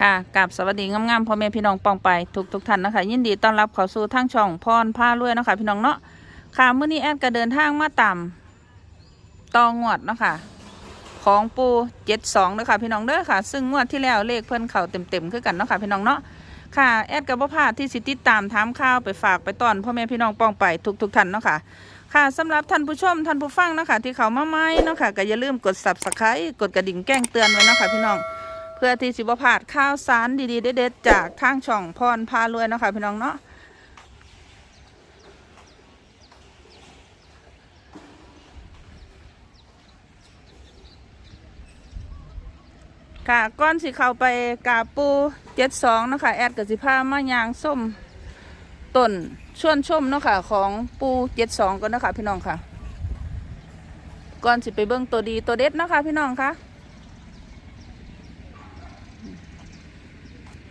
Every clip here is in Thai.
ค่ะกับสวัสดีงามๆพ่อแม่พี่น้องปองไปทุกทุกๆท่านนะคะ ยินดีต้อนรับเข้าสู่ทางช่องพรผ้ารวยนะคะพี่น้องเนาะค่ะเมื้อนี้แอดก็เดินทางมาตามตองงวดนะค่ะของปูเจ็ดสองเด้อค่ะพี่น้องเด้อค่ะ ซึ่งงวดที่แล้วเลขเพิ่นเข่าเต็มๆคือกันเนาะค่ะพี่น้องเนาะค่ะแอดกับพ่พาที่สิติดตามถามข่าวไปฝากไปตอนพ่อแม่พี่น้องปองไปทุกๆท่านเนาะค่ะค่ะสำหรับท่านผู้ชมท่านผู้ฟังนะคะที่เขามาใหม่เนาะค่ะก็อย่าลืมกด subscribe กดกระดิ่งแจ้งเตือนไว้นะค่ะพี่น้อง เพื่อที่สิบพลาดข่าวสารดีๆเด็ดๆจากทางช่องพรพารวยเนาะค่ะพี่น้องเนาะค่ะก้อนสิเข้าไปกาปูเจ็ดสองนะคะแอดกับสิพามายางส้มต้นชวนชมเนาะค่ะของปูเจ็ดสองกันนะคะพี่น้องค่ะ ก่อนสิไปเบิ้งตัวดีตัวเด็ดนะคะพี่น้องค่ะ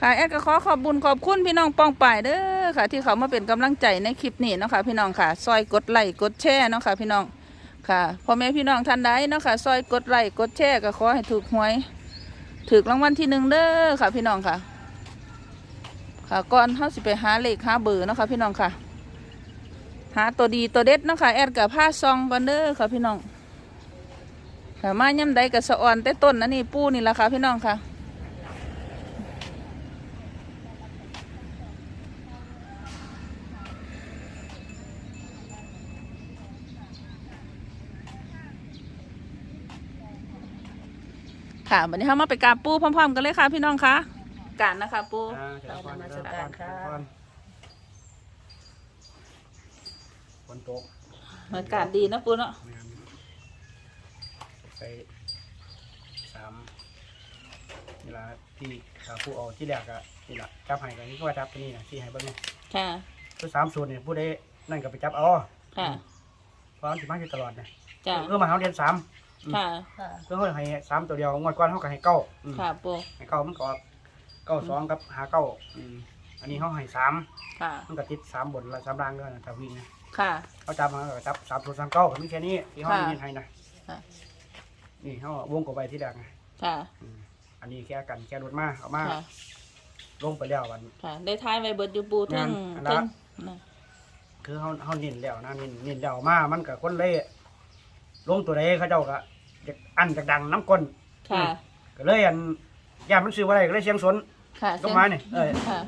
ค่ะแอดก็ขอขอบบุญขอบคุณพี่น้องปองป่ายเด้อค่ะ ที่เขามาเป็นกำลังใจในคลิปนี้เนาะค่ะพี่น้องค่ะ ซอยกดไลค์กดแชร์เนาะค่ะพี่น้องค่ะพ่อแม่พี่น้องท่านใดเนาะค่ะ ซอยกดไลค์กดแชร์ก็ขอให้ถูกหวยถูกรางวัลที่หนึ่งเด้อค่ะพี่น้องค่ะ ค่ะก่อนเขาสิไปหาเลขหาเบอร์เนาะค่ะพี่น้องค่ะ หาตัวดีตัวเด็ดเนาะค่ะแอดกับผ้าซองกันเด้อค่ะพี่น้องค่ะมาย่ำใดกับสะออนแต่ต้นนะนี่ปูนี่ละค่ะพี่น้องค่ะ ค่ะวันนี้เรามาไปกราบปูพร้อมๆกันเลยค่ะ พี่น้องคะการนะคะปูอ่าเจริญพรนมัสเจริญพการรค่ะเจริญพรฝนตกอากาศดีนะปูเนาะแม่นไปสามนี่ละที่ขาผู้เอาที่แรกอะนี่ละจับให้กันนี่ก็ว่าจับตัวนี้นะที่ให้เบิ้งเนี่ยค่ะคือสามส่วนเนี่ยผู้ใดนั่นก็ไปจับเอาค่ะเพราะมันสิมาอยู่ตลอดนะจ้าเพื่อมาเขาเรียนสาม ค่ะเพื่อเขาให้สามตัวเดียวงวดก้อนเขาก็ให้เก้าอืมค่ะปูให้เก้ามันก็ออกเก้าสองกับหาเก้าอืมอันนี้เขาให้สามค่ะ มันก็ติดสามบนและสามล่างด้วยนะถ้าวิ่งนะค่ะ เขาจับมาก็จับสามศูนย์สามเก้ามีแค่นี้ที่เขาค่ะมีให้นะค่ะ นี่เขาวงกบไปที่แรกไงค่ะ อืมอันนี้แค่กันแค่รถมาเอามาค่ะ ลงไปแล้ววัน ค่ะ ได้ทายไว้เบิดอยู่ปูถึงอันถึละงนะคือเขาเขาเน้นแล้วนะเน้นเน้นแล้วมามันกับคนเล่ ลงตัวใดเขาเจ้าก็อยากอันจากดังน้ำก้นค่ะ ก็เลยอันยามมันซื้ออะไรก็เลยเสียงสนค่ะลงมาเนี่ยเออค่ะ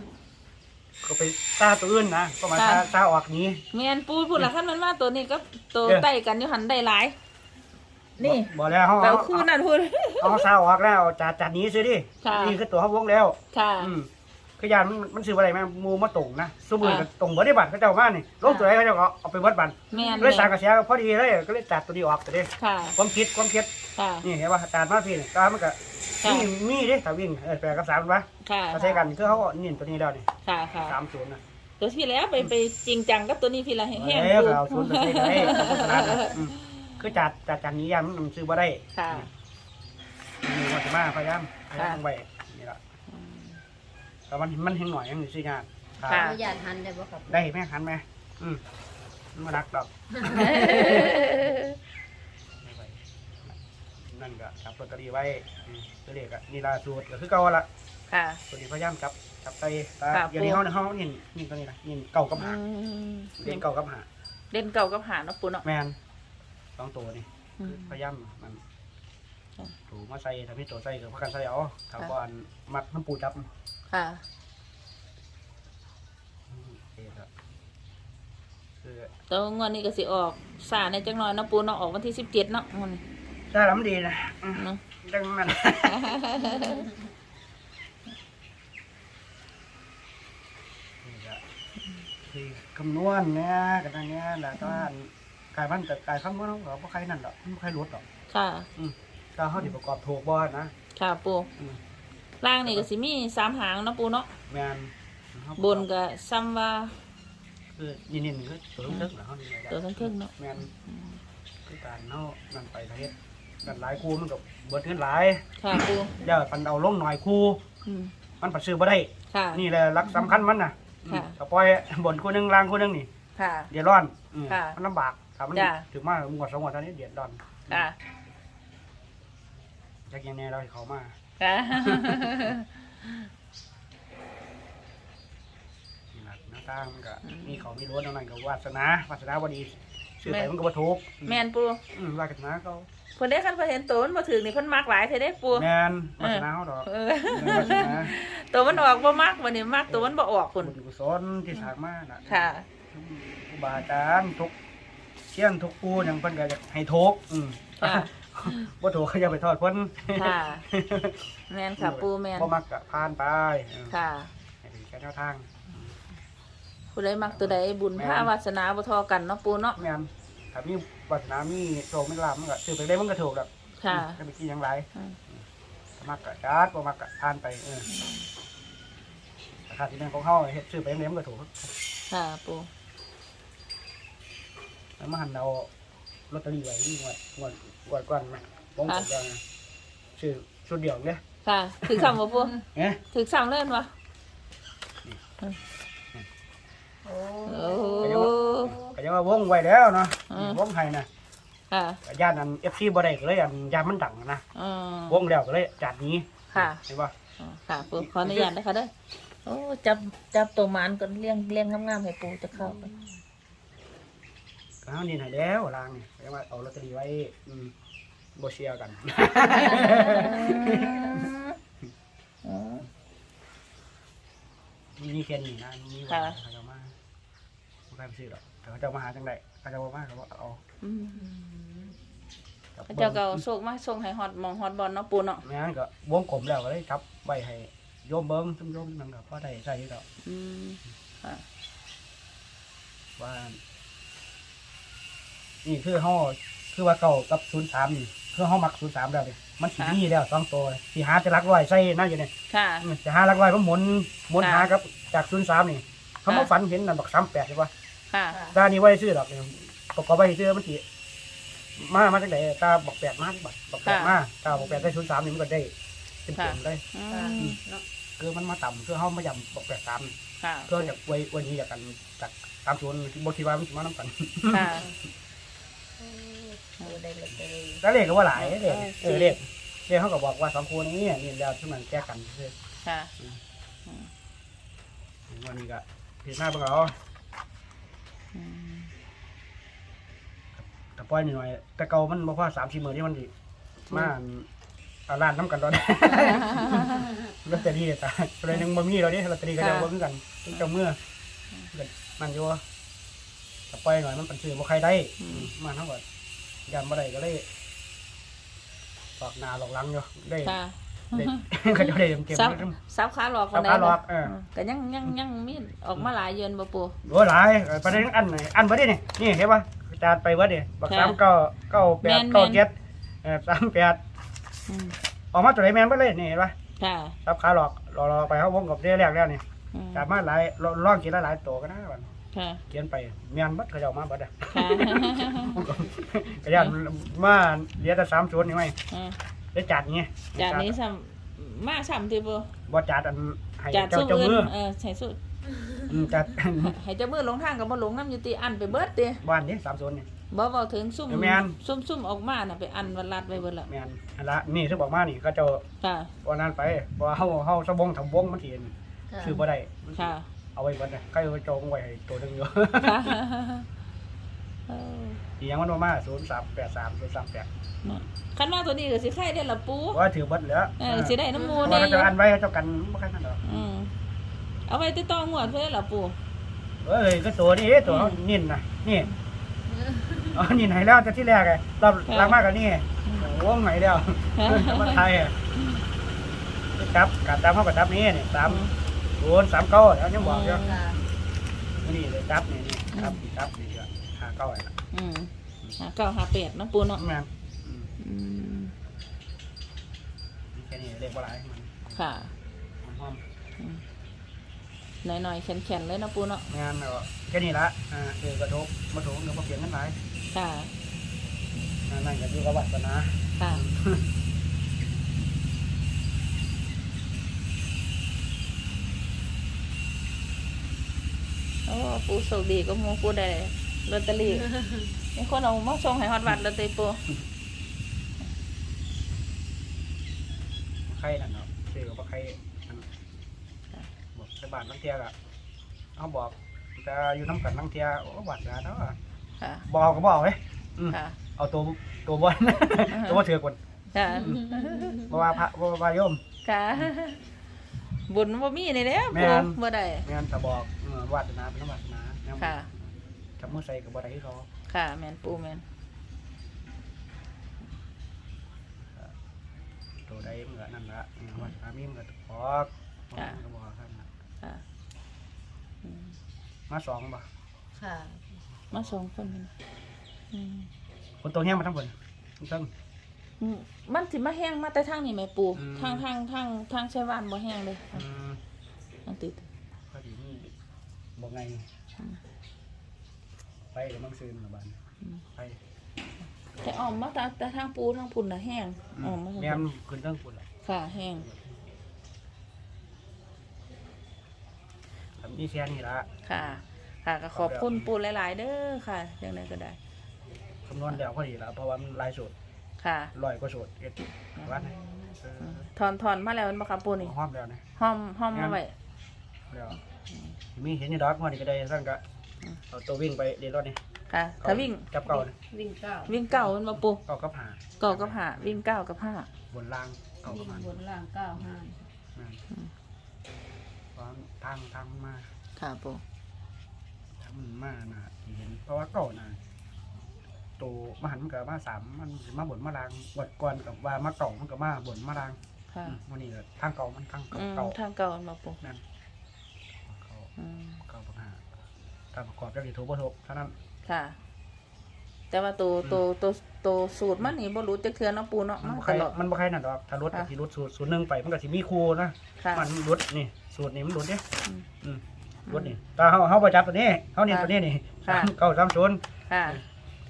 ก็ไปตาตัวอื่นนะก็มาค่ะตาตาออกหนี้เมียนปูพูดละขั้นมันมาตัวนี้ก็ตัวเออ ไต่กันอยู่หันได้หลาย นี่บอกแล้วเขาแปลเอาว่าคู่นั่นพูดเอาตาออกแล้วจัดจัดหนี้ซื้อดิค่ะ นี่คือตัวเขาวงแล้ว ค่ะ อืม คือยานมันมันซื้ออะไรมามูมาตรงนะสมืออ่าก็ตรงบ่ได้บัตรเขาเจ้ามานี่ลงตัวไหนเขาเจ้าก็เอาไปวัดบัตรแม่นเลยสร้างแม่นกระแสพอดีเลยก็เลยจัดตัวนี้ออกตัวนี้ค่ะความคิดความคิดค่ะนี่เห็นว่าตาดมาพี่นี่ตามันก็ค่ะมีมีเด้ถ้าวิ่งเออแปลกับสามวะค่ะถ้าใช้กันคือเขาเอานี่ตัวนี้แล้วนี่ค่ะค่ะสามศูนย์นะตัวที่แล้วไปไปจริงจังกับตัวนี้พี่ละแห้งเอๆอปูเอาศูนย์ตัวนี้ก็ได้เอาโฆษณาน่ะอืมคือจัดจัดจัดนี้ยานมันซื้อบ่ได้ค่ะมีวัตถุมาพยายามพยายามค่ะต้องไว้นี่ละ แต่มันมันเห็นหน่อยยังซื้อยากค่ะ อนุญาตหันได้บ่ครับได้ไหมหันไหมอืมมันมาดักดอกไม่ไหวนั่นก็จับลอตเตอรี่ไว้อืมตัวเลขอะนี่ล่าสูตรก็คือเก่าละค่ะ ตัวนี้พยายามจับจับไปตาครับ อย่างนี้เขาเขาเห็นนี่ตัวนี้นะนี่เก่ากับหาอืมเล่นเก่ากับหาเล่นเก่ากับหาเนาะปูเนาะแมนสองตัวนี่ อืม พยายามมันค่ะ ถูมาใส่ทำให้ตัวใส่กับพักกันใส่เอาถามค่ะว่าอันมัดน้ำปูจับ ค่ะอืมโอเคครับคือตัวงวดนี้ก็สิออกสาในจังหน่อยเนาะปูเนาะออกวันที่สิบเจ็ดเนาะงวดนี้ได้ลำดีนะอืมเนาะจังมัน นี่ก็คือคำนวณเนี่ยกันอันเนี้ยแหละตอนกายมันแต่กายคำนวณของเราเพราะใครนั่นหรอกไม่ใครรู้หรอกค่ะถ้าเขาดิประกอบถูกบ่นะค่ะปูอืม ล่างนี่ก็สิมีสามหางเนาะปูเนาะแมนเขาบนก็ซ้ำว่าคือยินยินคือตัวเทิงๆเหรอเขานี่ไงตัวทั้งเทิงเนาะแมนคือการเขานั่นไปประเทศกันหลายคู่มันกับเบิดเงินหลายค่ะปูเดี๋ยวปันเอาลงหน่อยคู่อืมมันปัดซื้อบ่ได้ค่ะนี่แหละหลักสำคัญมันน่ะค่ะถ้าปล่อยบนคู่หนึงล่างคู่หนึงนี่ค่ะ เดือดร้อนอืมค่ะมันลำบากถ้ามันจ้ะถึงมาหมวดสองหมวดตอนนี้เดือดร้อนค่ะอยากยังแน่เราให้เขามา ค่ะนี่ล่ะหน้าต่างมันก็มีเขามีรถนั่นนั่นก็วาสนาวาสนาบ่ดีซื้อไปมันก็บ่ถูกแม่นปูอืมวาสนาเขาเพิ่นได้คันเพิ่นเห็นตัวมันบ่ถึกนี่เพิ่นมักหลายเท่เด้ปูแม่นวาสนาเขาดอกเออแม่นวาสนาตัวมันออกบ่มักวันนี้มักตัวมันบ่ออกพุ่นบุญกุศลที่สร้างมาน่ะค่ะครูบาอาจารย์ทุกเชี่ยนทุกปูหยังเพิ่นก็อยากให้ทุกอืมค่ะ บ่ถูกก็อย่าไปทอดเพิ่นค่ะ แม่นค่ะปูแม่นบ่มักก็ผ่านไปเออค่ะ ให้เป็นแค่แนวทาง ผู้ใดมักตัวใดบุญพาวาสนาบ่เทอกันเนาะปูเนาะแม่นถ้ามีวาสนามีโชคมีลาภมันก็ซื้อไปได้มันก็ถูกดอกค่ะจะไปกินหยังหลายอืมถ้ามักก็จัดบ่มักก็ผ่านไปเออราคาที่แม่นของเฮาเฮ็ดซื้อไปได้มันก็ถูกค่ะปูแล้วมาหันเอาลอตเตอรี่ไว้นี่งวดงวด งวดก่อนนะผมก็ยังซื้อชุดเดียวเด้ค่ะถึกซ้ำบ่ปูเอ๊ะถึกซ้ำเล่นบ่โอ้โอ้ก็ยังว่าวงไว้แล้วเนาะอืมวงให้นะค่ะก็ย่านอัน FC บ่ได้ก็เลยอันย่านมันดังนะอืมวงแล้วก็เลยจัดนี้ค่ะเห็นป่ะอ๋อค่ะปูขออนุญาตนะคะเด้อโอ้จับจับตัวหมานก่อนเลี้ยงเลี้ยงงามๆให้ปูจะเข้าไปก็ เฮานี่ให้แล้วลางนี่ก็ยังว่าเอาลอตเตอรี่ไว้อืมบ่เชียร์กันอืมมีแค่นี้นะมีค่ะว่าเขาจะมาบ่ใครไปซื้อหรอกแต่เขาจะมาหาจังได๋เขาจะบ่มาเขาบ่เอาอืมกับพระเจ้าก็เอาโชคมาส่งให้ฮอดหมองฮอดบอลเนาะปูเนาะแม่นก็วงกลมแล้วก็เลยจับไว้ให้โยมเบิ่งซุมโยมนั่นก็พอได้ใช้อยู่ดอกอืมค่ะว่า นี่คือเฮาคือว่าเก่ากับ03นี่คือเฮามัก03แล้วนี่มันสิมีแล้วสองตัวเลยสิหาแต่หลักร้อยใส่นั่นอยู่นี่ค่ะอืมจะหาหลักร้อยก็หมุนหมุนค่ะหากับจาก03นี่เขามาค่ะฝันเห็นนั่นบัก38ใช่ป่ะค่ะ ตานี่ไว้ซื้อดอกนี่ประกอบไว้ซื้อมันสิมามาจากไหนตาบอกแปดมาที่บัดบอกแปดมาตาบอกแปดได้03นี่มันก็ได้เป็นเต็มเลยอืค่ะมเนาะคือมันมาต่ำคือเฮามายำบอกแปดสามค่ะเพื่ออยากไว้วันนี้อยากกันจากตามชวนบคิดว่ามันสิมาน้ำกัน แล้วเลขก็ว่าหลายเลขเออเออเลขเลขเขาก็บอกว่าสองคนนี้นี่เดียวที่มันแก้กันคือค่ะวันนี้ก็ผิดหน้าเพิ่งเอาอืมแต่ปล่อยหน่อยแต่เก่ามันบอกว่าสามสี่หมื่นที่มันดิมาเอาล้านน้ำกันตอนนี้ลอตเตอรี่แต่อะไรยังบ่มีเราเนี่ยลอตเตอรี่ก็จะบ่มีกันตั้งแต่เมื่อก็มันอยู่ ว่าแต่ปล่อยหน่อยมันเป็นซื้อบ่ใครได้มาเท่ากับยันบ่ได้ก็เลยหลอกหนาหลอกหลังอยู่ได้ค่ะ ได้ ก็จะได้เก็บซับเงินซับขาหลอกซับขาหลอกเออ ก็ยังยังยังมีออกมาหลายเยือนบ่ปู โอ้หลายเออประเด็นอันไหนอันบ่ได้นี่นี่เห็นป่ะจานไปวัดนี่บักค่ะสามเก้าเก้าแปแม่ดนเก้าแม่นเจ็ดเออสามแปดอืมออกมาตัวไหนแม่นบ่เลยนี่เห็นป่ะค่ะซับขาหลอกรอรอไปเขาวงกับเรียแรกแล้วนี่อืม สามารถหลายลองลองกินหลายๆตัวก็ได้บัด ค่ะ เขียนไปเมียนบัดเขาจะเอามาบัดอะค่ะ กระยานมาเหลือแต่สามชุดนี่ไหมอืมได้จัดไงจากนี้ซ้ำมาซ้ำที่ปูบ่จัดอันให้จากเจ้าสู้เจ้าอื่มือนเออใส่สู้อืมจัด ให้เจ้ามือหลงทางกับบ่หลงน้ำอยู่ตีอันไปเบิดติบ้านนี้สามชุดนี่ บ่เว้าถึงซุ่มแม่น ซุ่มซุ่มออกมาน่ะไปอันวันลัดไว้เบิดละแม่นอันละนี่ที่บอกมานี่ก็เจะค่ะ วันนั้นไปเพราะว่าเฮาเฮาสะบงทำวงมันสิค่ะ ซื้อบ่ได้มันสิค่ะ เอาไว้เบิดน่ะใครเอาไว้จองไว้ให้ตัวหนึงอยู่ค่ะเอออีหยังมันบ่มา0383 038คันมาตัวนี้ก็สิไข่ได้ละปูว่าถือเบิดแล้วเออสิได้น้ำมูเพแน่ราะว่าอเขายู่จะอันไว้เขาเจ้ากันบ่ใครนั่นดอกอืมเอาไว้ติดต่องวดเพื่อละปู เอ้ยก็ตัวนี้ตัวเขานิ่นน่ะนี่อ๋อนี่ไหนแล้วแต่ที่แรกไงรอบหลังมากกว่านี่วงไหนเดียวมาไทยอะจับกัดจับเข้ากับจับนี้นี่สาม โอนสามเก้าแล้วยังบอกอยู่ค่ะนี่เลยจับนี่นี่จับจับนี่ก็หาเก้าไอ้ละอืมหาเก้าหาเป็ดเนาะปูเนาะแม่นอืมอืมแค่นี้เรียกว่าอะไรมันค่ะมันหอมหน่อยๆแข็งๆเลยเนาะปูเนาะแม่นแล้วก็แค่นี้ละอ่าเออกระทบมาถูกเดี๋ยวมาเปลี่ยนกันหลายค่ะ อ่านั่นก็อยู่กับวัดนะค่ะ โอ้ปูโชคดีก็มูปูได้ลอตเตอรี่มีคนเอามาส่งให้ฮอดวัดลอตเตอรี่ปูไข่นั่นเนาะซื้อกับไข่อันไปบ้านนังเทียก็เขาบอกแต่อยู่น้ำกันนังเทียโอ้บาดนะเนาะค่ะบอกก็บอกเว้ยอืมค่ะเอาตัวตัวบอลตัวบ่ถือกคนค่ะบ่ว่าพระบ่ว่าโยมค่ะ บุญบ่มีนี่แหละแม่ปูน บ่ได้แม่นถ้าบอกเออวาสนาเป็นวาสนาแนวค่ะ จับมือใส่กับบ่ได้คือเขาค่ะ แม่นปูแม่นตัวใดมันก็นั่นละเออวาสนามีมันก็บอกมันก็บอกครับนะค่ะอืมมาสองบ่ค่ะมาสองคนแม่นอืมคนตัวเนี้ยมาทั้งคนทั้ง อืมมันสิมาแห้งมาแต่ทางนี่แม่ปูอืม ทางทางทางทางใช้วานบ่แห้งเลยอืมทางติด พอดีนี่บอกไงอืม ไปเดี๋ยวมังซื้อมาบ้านอืมไปแต่ออกมาแต่แต่ทางปูทางพุ่นน่ะแห้งออกมาทางแม่พุ่นนขึ้นตั้งคุณละค่ะแห้งมีแค่นี้ละค่ะ ค่ะก็ขอบคุณปูหลาย ๆ เด้อค่ะอย่างไรก็ได้ คำนวณแล้วพอดีละเพราะว่ามันหลายสูตร ค่ะร้อยกว่าสูตรเอ็ดวัดนะเออืมอถอนถอนมาแล้วมันบ่ครับปูนี่ห้อมแล้วนะห้อมห้อมมาไว้แล้วมีเห็นอยู่ดอกมันนี่ก็ได้สั่งก็อืมเอาตัววิ่งไปเรียนรถนี่ค่ะถ้าวิ่งจับเก่านะวิ่งเก้าวิ่งเก้ามันมาปูเก่ากับหาเก้ากับห้าวิ่งเก้ากับห้าบนล่างเก่าวิ่กับงหาบนล่างเก้าห้านั่นอืมเพราะทางทางมันมาค่ะปูทางมันมาน่ะที่เห็นเพราะว่าเก่าน่ะ ตัวมหันมันกับมาสามมันสิมาบนมาลางวัดก่อนกับว่ามาเก่ามันกับมาบนมาลางค่ะอืมวันนี้ก็ทางเก่ามันทางเก่าอืมเก่าทางเก่ามันมาปูนั่นเก่าอืมเก่าปัญหาถ้าประกอบจะดีถูกบ่ถูกเท่านั้น ค่ะ แต่ว่าตัวตัวตัวตัวสูตรมันนี่บ่รู้จักเทื่อเนาะปูเนาะมันมาบ่ใครตลอด มันบ่ใครนั่นดอกถ้ารถกับค่ะ ที่รถสูตรสูตรหนึ่งไปมันก็สิมีครูนะ ค่ะ มันรถนี่สูตรนี่มันรถเด้อืม อืมรถนี่ถ้าเฮาเฮาบ่จับตัวนี้เฮานี่ค่ะตัวนี้นี่ค่ะ เก้าสามศูนย์ค่ะ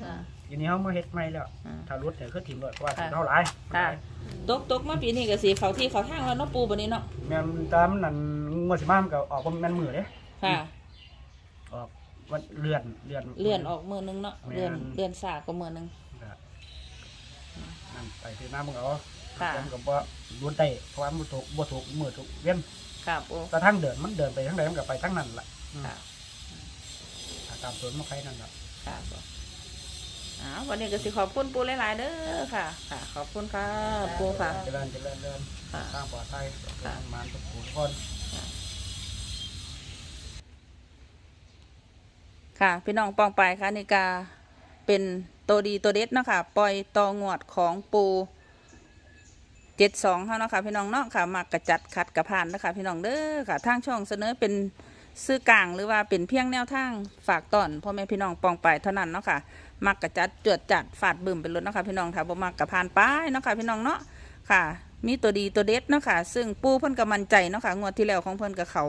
ค่ะ ทีนี้เฮามาเฮ็ดใหม่แล้วอืมถ้ารถเนี่ยคือถิ่มรถเพราะว่าค่ะเท่าหลายค่ะตกตกมาปีนี้ก็สิเขาที่เขาทางแล้วเนาะปูบัดนี้เนาะแม่นตามนั่นงวดสิมามันก็ออกบ่แม่นมือเด้ค่ะ ออกวันเลื่อนเลื่อน เลื่อนออกมือนึงเนาะแม่นเลื่อนเลื่อนสากก็มือนึง ก็นั่นไปที่น้ามึงเอาค่ะ ผมก็บ่รู้ได้เพราะว่ามันถูกบ่ถูกมือถูกเวียนค่ะปูแต่ทางเดินมันเดินไปทางใดมันก็ไปทางนั้นล่ะอืมค่ะถ้าตามสวนมันใครนั่นล่ะค่ะปูอ้าววันนี้ก็สิขอบคุณปูหลายๆเด้อค่ะ ค่ะ ขอบคุณค่ะปูค่ะ เจริญเจริญเดินค่ะทางปลอดภัยค่ะทางมานทุกผู้ทุกคน ค่ะ พี่น้องปองไปค่ะนี่กาเป็นตัวดีตัวเด็ดเนาะค่ะ ปล่อยตองวดของปูเจ็ดสองเนาะค่ะ พี่น้องเนาะค่ะมากระจัดขัดกระพานนะคะพี่น้องเด้อค่ะทางช่องเสนอเป็นซื้อกลางหรือว่าเป็นเพียงแนวทางฝากตอนพ่อแม่พี่น้องปองไปเท่านั้นเนาะค่ะ มักกระจัดจวดจัดฝาดบึมเป็นรถเนาะค่ะพี่น้องถ้าบ่มักกระพานป้ายเนาะค่ะพี่น้องเนาะค่ะ มีตัวดีตัวเด็ดเนาะค่ะ ซึ่งปูเพิ่นก็มั่นใจเนาะค่ะงวดที่แล้วของเพิ่นกับเขา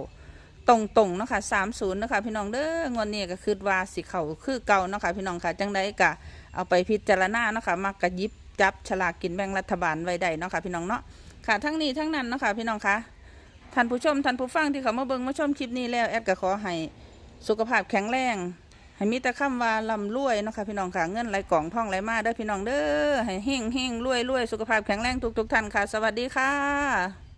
ตรงๆเนาะค่ะสามศูนย์เนาะค่ะพี่น้องเด้องวดนี้ก็คือว่าสิเขาคือเก่าเนาะค่ะพี่น้องค่ะจังไดก็เอาไปพิจารณาเนาะค่ะมักกะยิบจับฉลากกินแบ่งรัฐบาลไว้ได้เนาะค่ะพี่น้องเนาะค่ะทั้งนี้ทั้งนั้นเนาะค่ะพี่น้องค่ะท่านผู้ชมท่านผู้ฟังที่เขามาเบิ่งมาชมคลิปนี้แล้วแอดก็ขอให้สุขภาพแข็งแรง ให้มีแต่คำว่าลำรวยเนาะค่ะพี่น้องค่ะเงินไหลกล่องท่องไหลมาเด้อพี่น้องเด้อให้เฮงเฮงรวยรวยสุขภาพแข็งแรงทุกทุกท่านค่ะ สวัสดีค่ะ